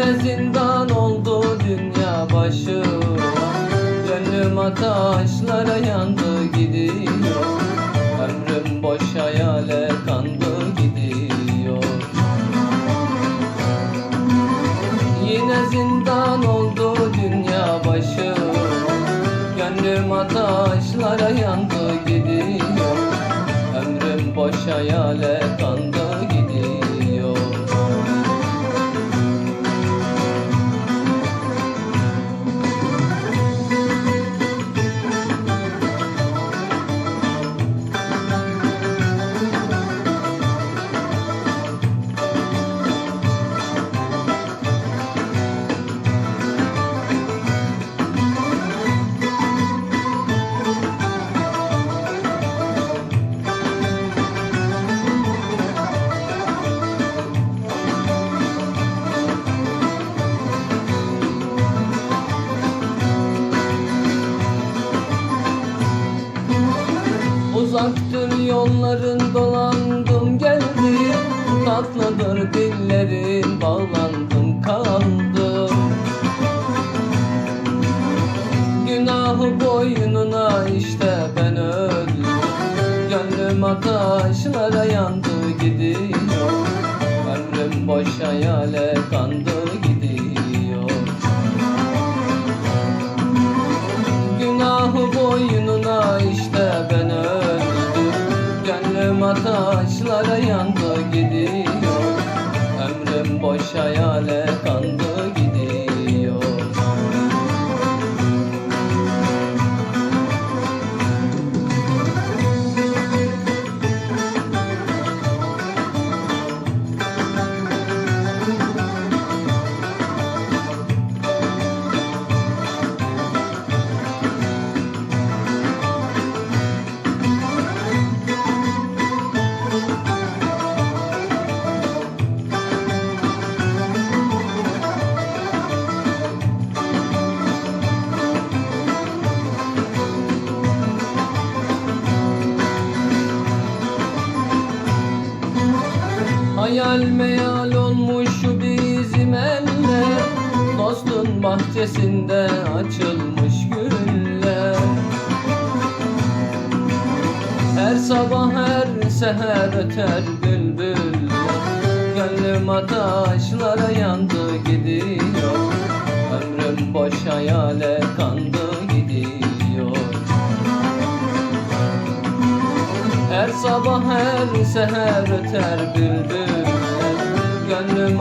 Yine zindan oldu dünya başı. Gönlüm ateşlere yandı gidiyor. Ömrüm boş hayale kandı gidiyor. Yine zindan oldu dünya başı. Gönlüm ateşlere yandı gidiyor. Ömrüm boş hayale kandı Uzaktır yolların dolandım geldim. Tatlıdır dillerin bağlandım kaldım. Günahı boynuna işte ben öldüm. Gönlüm ateşlere yandı gidiyor. Ömrüm boş hayale kandı gidiyor Ateşlere yandı gidiyor. Ömrüm boş hayale Hayal meyal olmuş şu bizim eller Dostun bahçesinde açılmış güller Her sabah her seher öter bülbül Gönlüm ateşlere yandı gidiyor. Ömrüm boş hayale kandı gidiyor. Her sabah her seher öter bülbül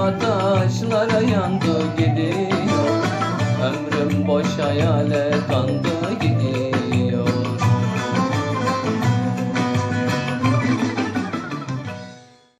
Ateşlere yandı gidiyor. Ömrüm boş hayale kandı